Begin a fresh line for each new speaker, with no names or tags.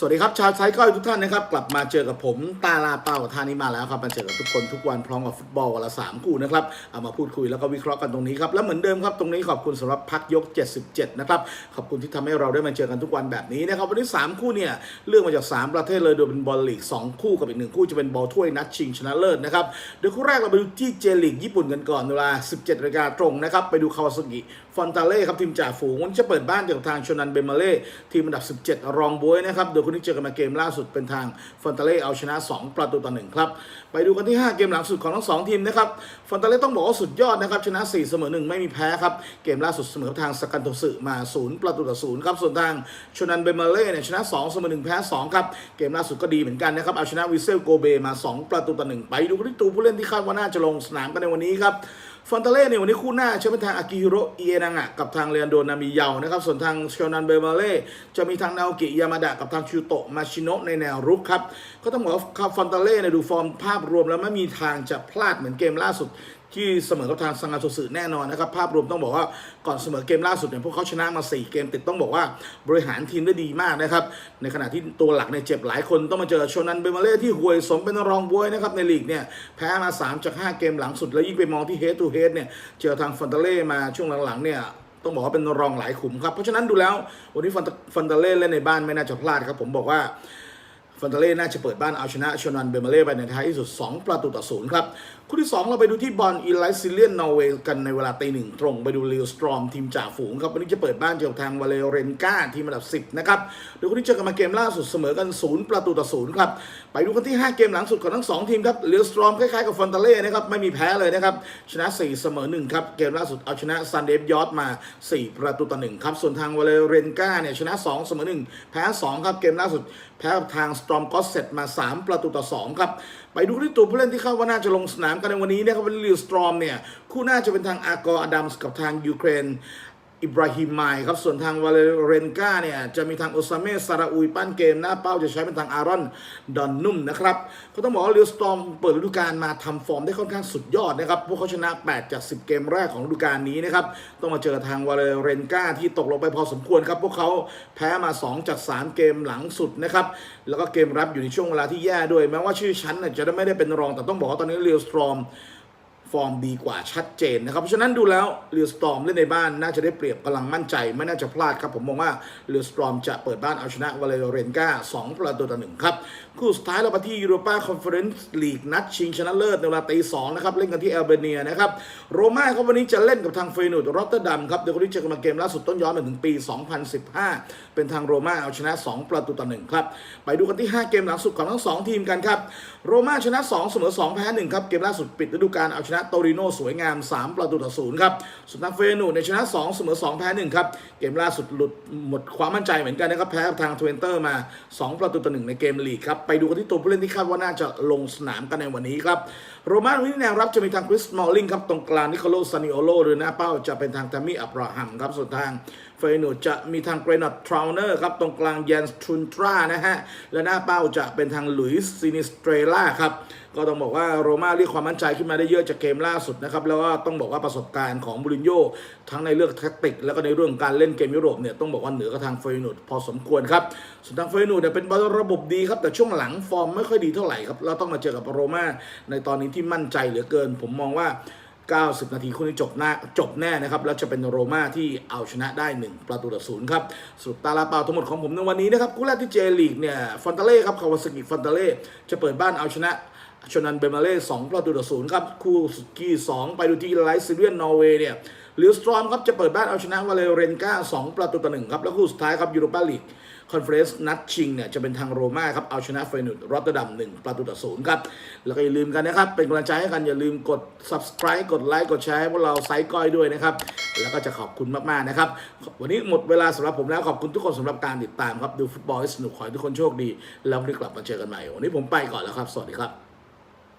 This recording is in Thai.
สวัสดีครับ ชาวไซก้อยทุกท่านนะครับ กลับมาเจอกับผมตาลาเป้าท่านี้มาแล้วครับมาเจอกับทุกคนทุกวันพร้อมกับฟุตบอลวันละสามคู่นะครับเอามาพูดคุยแล้วก็วิเคราะห์กันตรงนี้ครับ และเหมือนเดิมครับ ตรงนี้ขอบคุณสำหรับพักยก 77 นะครับ ขอบคุณที่ทำให้เราได้มาเจอกันทุกวันแบบนี้นะครับ วันนี้ 3 คู่เนี่ยเลือกมาจาก 3 ประเทศเลยโดยเป็นบอลลีก 2 คู่กับอีกหนึ่งคู่จะเป็นบอลถ้วยนัดชิงชนะเลิศนะครับโดยคู่แรกเราไปดูที่เจลีกญี่ปุ่นกันก่อนเวลา 17นาฬิกาตรงนะครับไปดูคาวาซากิฟอนตาเล่ครับทีมจ่าฝูงวันนี้จะเปิดบ้านเจอกับทางชนันเบมาเล่ทีมอันดับ 17 รองบวยนะครับโดยคนที่เจอกันมาเกมล่าสุดเป็นทางฟอนตาเล่เอาชนะ 2 ประตูต่อหนึ่งครับ ไปดูกันที่ 5 เกมหลังสุดของทั้งสองทีมนะครับฟอนตาเล่ต้องบอกว่าสุดยอดนะครับ ชนะ 4 เสมอ 1 ไม่มีแพ้ครับ เกมล่าสุดเสมอทางสกันโตสึมา 0 ประตูต่อ0ครับ ส่วนทางชนันเบมาเล่เนี่ยชนะ 2 เสมอ 1 แพ้ 2 ครับ เกมล่าสุดก็ดีเหมือนกันนะครับเอาชนะวิเซลโกเบมา 2 ประตูต่อ1ไปดูกันที่ตัวผู้เล่นที่คาดว่าน่าจะลงสนามกันในวันนี้ครับ ฟอนเตเล่เนี่ยวันนี้คู่หน้าใช้เป็นทางอากิฮิโรเอียนังะกับทางเรียนโดนามิเยานะครับ ส่วนทางเชลนันเบมาเล่จะมีทางนาโอกิยามาดะกับทางชิวโตะมาชิโนะในแนวรุกครับ ก็ต้องบอกว่าฟอนเตเล่เนี่ยดูฟอร์มภาพรวมแล้วไม่มีทางจะพลาดเหมือนเกมล่าสุด ที่เสมอกับทางซังกาโซสึแน่นอนนะครับ ภาพรวมต้องบอกว่าก่อนเสมอเกมล่าสุดเนี่ยพวกเขาชนะมา 4 เกมติดต้องบอกว่าบริหารทีมได้ดีมากนะครับ ในขณะที่ตัวหลักเนี่ยเจ็บหลายคนต้องมาเจอชนันเบมาเล่ที่ห่วยสมเป็นรองบวยนะครับในลีกเนี่ยแพ้มา 3 จาก 5 เกมหลังสุด แล้วยิ่งไปมองที่เฮดทูเฮดเนี่ยเจอทางฟอนเตเล่มาช่วงหลังๆเนี่ยต้องบอกว่าเป็นรองหลายขุมครับเพราะฉะนั้นดูแล้ววันนี้ฟอนตฟอนตเล่เล่นในบ้านไม่น่าจะพลาดครับผมบอกว่า ฟอนตเล่น่าจะเปิดบ้านเอาชนะชนันเบมาเล่ไปในท้ายที่สุด 2 ประตูต่อศูนย์ครับ คู่ที่ 2 เราไปดูที่บอลอีไลซิเลียนนอร์เวย์กันในเวลาตีหนึ่งตรง ไปดูลิวสตรอมทีมจ่าฝูงครับ วันนี้จะเปิดบ้านเจอกับทางวาเลเรนกาทีมอันดับ 10 นะครับโดยคู่นี้เจอกันมาเกมล่าสุดเสมอกัน 0 ประตูต่อศูนย์ครับ ไปดูกันที่ 5 เกมหลังสุดของทั้ง 2 ทีมครับลิวสตรอมคล้ายๆกับฟอนตเล่นะครับไม่มีแพ้เลยนะครับชนะ 4 เสมอ1ครับเกมล่าสุดเอาชนะซันเดฟยอดมา 4 ประตูต่อ1ครับส่วนทางวาเลเรนกาเนี่ยชนะ 2 เสมอ1แพ้2ครับเกมล่าสุดแพ้กับทางสตรอมก็เสร็จมา 3 ประตูต่อ 2 ครับ ไปดูที่ตัวผู้เล่นที่เข้าว่าน่าจะลงสนามกันในวันนี้นะครับเป็นลิวสตรอมเนี่ยคู่น่าจะเป็นทางอากอร์อดัมส์กับทางยูเครน อิบราฮิมไมครับ ส่วนทางวาเลเรนกาเนี่ย จะมีทางโอซาเมซาราอุยปั้นเกม หน้าเป้าจะใช้เป็นทางอารอน ดอนนุ่มนะครับ ก็ต้องบอกว่าลิวสตอมเปิดฤดูกาลมาทำฟอร์มได้ค่อนข้างสุดยอดนะครับ พวกเขาชนะ 8 จาก 10 เกมแรกของฤดูกาลนี้นะครับ ต้องมาเจอทางวาเลเรนกาที่ตกลงไปพอสมควรครับ พวกเขาแพ้มา 2 จาก 3 เกมหลังสุดนะครับ แล้วก็เกมรับอยู่ในช่วงเวลาที่แย่ด้วย แม้ว่าชื่อชั้นน่ะจะไม่ได้เป็นรอง แต่ต้องบอกว่าตอนนี้ลิวสตอม ฟอร์มดีกว่าชัดเจนนะครับ เพราะฉะนั้นดูแล้วเรือสตรอมเล่นในบ้านน่าจะได้เปรียบกำลังมั่นใจ ไม่น่าจะพลาดครับ ผมมองว่าเรือสตรอมจะเปิดบ้านเอาชนะวาเลเรนกา2ประตูต่อหนึ่งครับ คู่สุดท้ายเราไปที่ยูโรปาคอนเฟอเรนซ์ลีกนัดชิงชนะเลิศในเวลาตีสองนะครับ เล่นกันที่แอลเบเนียนะครับ โรม่าครับวันนี้จะเล่นกับทางเฟยนูดรอตเตอร์ดัมครับเดี๋ยวคนนี้เจอกันมาเกมล่าสุดต้นย้อนถึงปี 2015 เป็นทางโรม่าเอาชนะ 2 ประตูต่อหนึ่งครับไปดูกันที่ 5 เกมหลังสุดของทั้งสองทีมกันครับโรม่าชนะ 2 เสมอ2แพ้1ครับเกมล่าสุดปิดฤดูกาลเอาชนะโตริโนสวยงาม 3 ประตูต่อศูนย์ครับส่วนทางเฟนูดในชนะ 2 เสมอ 2 แพ้1ครับ เกมล่าสุดหลุดหมดความมั่นใจเหมือนกันนะครับ แพ้กับทางทเวนเตอร์มา 2 ประตูต่อหนึ่งในเกมลีกครับ ไปดูกันที่ตัวผู้เล่นที่คาดว่าน่าจะลงสนามกันในวันนี้ครับโรมาวันนี้แนวรับจะมีทางคริสมอลลิงครับตรงกลางนิโคโลซานิโอโลหรือหน้าเป้าจะเป็นทางทามิอับราฮัมครับส่วนทางเฟยนูดจะมีทางเกรนอตทราวเนอร์ครับตรงกลางแยนสทุนตรานะฮะและหน้าเป้าจะเป็นทางหลุยส์ซินิสเตรล่าครับ ก็ต้องบอกว่าโรม่าเรียกความมั่นใจขึ้นมาได้เยอะจากเกมล่าสุดนะครับแล้วก็ต้องบอกว่าประสบการณ์ของบูรินโญ่ทั้งในเรื่องแท็กติก แล้วก็ในเรื่องการเล่นเกมยุโรปเนี่ยต้องบอกว่าเหนือกว่าทางเฟยนูดพอสมควรครับส่วนทางเฟยนูดเนี่ยเป็นบอลระบบดีครับแต่ช่วงหลังฟอร์มไม่ค่อยดีเท่าไหร่ครับเราต้องมาเจอกับโรม่าในตอนนี้ที่มั่นใจเหลือเกิน ผมมองว่า90 นาทีคู่นี้จบหน้าจบแน่นะครับ แล้วจะเป็นโรม่าที่เอาชนะได้ 1 ประตูต่อศูนย์ครับสรุปตาลาเปาทั้งหมดของผมในวันนี้นะครับคู่แรกที่เจลีกเนี่ยฟอนตาเล่ครับคาวาซากิฟอนตาเล่จะเปิดบ้านเอาชนะ ชนันเบมาเล่2ประตูต่อศูนย์ครับ คู่สุกี้2ไปดูที่ไลซ์ซิเลียนนอร์เวย์เนี่ยลิวสตรอมครับจะเปิดบ้านเอาชนะวาเลเรนกา2ประตูต่อหนึ่งครับ แล้วคู่สุดท้ายครับยูโรปาลีกคอนเฟอเรนซ์นัดชิงเนี่ยจะเป็นทางโรม่าครับเอาชนะเฟยนุดรอตเตอร์ดัม1ประตูต่อศูนย์ครับ แล้วก็อย่าลืมกันนะครับ เป็นกำลังใจให้กันอย่าลืมกด subscribe กดไลค์กดแชร์ให้พวกเราไซส์ก้อยด้วยนะครับ แล้วก็จะขอบคุณมาก ๆ นะครับ วันนี้หมดเวลาสำหรับผมแล้วขอบคุณทุกคนสำหรับการติดตามครับดูฟุตบอลให้สนุกขอให้ทุกคนโชคดี แล้ววันนี้กลับมาเจอกันใหม่วันนี้ผมไปก่อนแล้วครับ สวัสดีครับ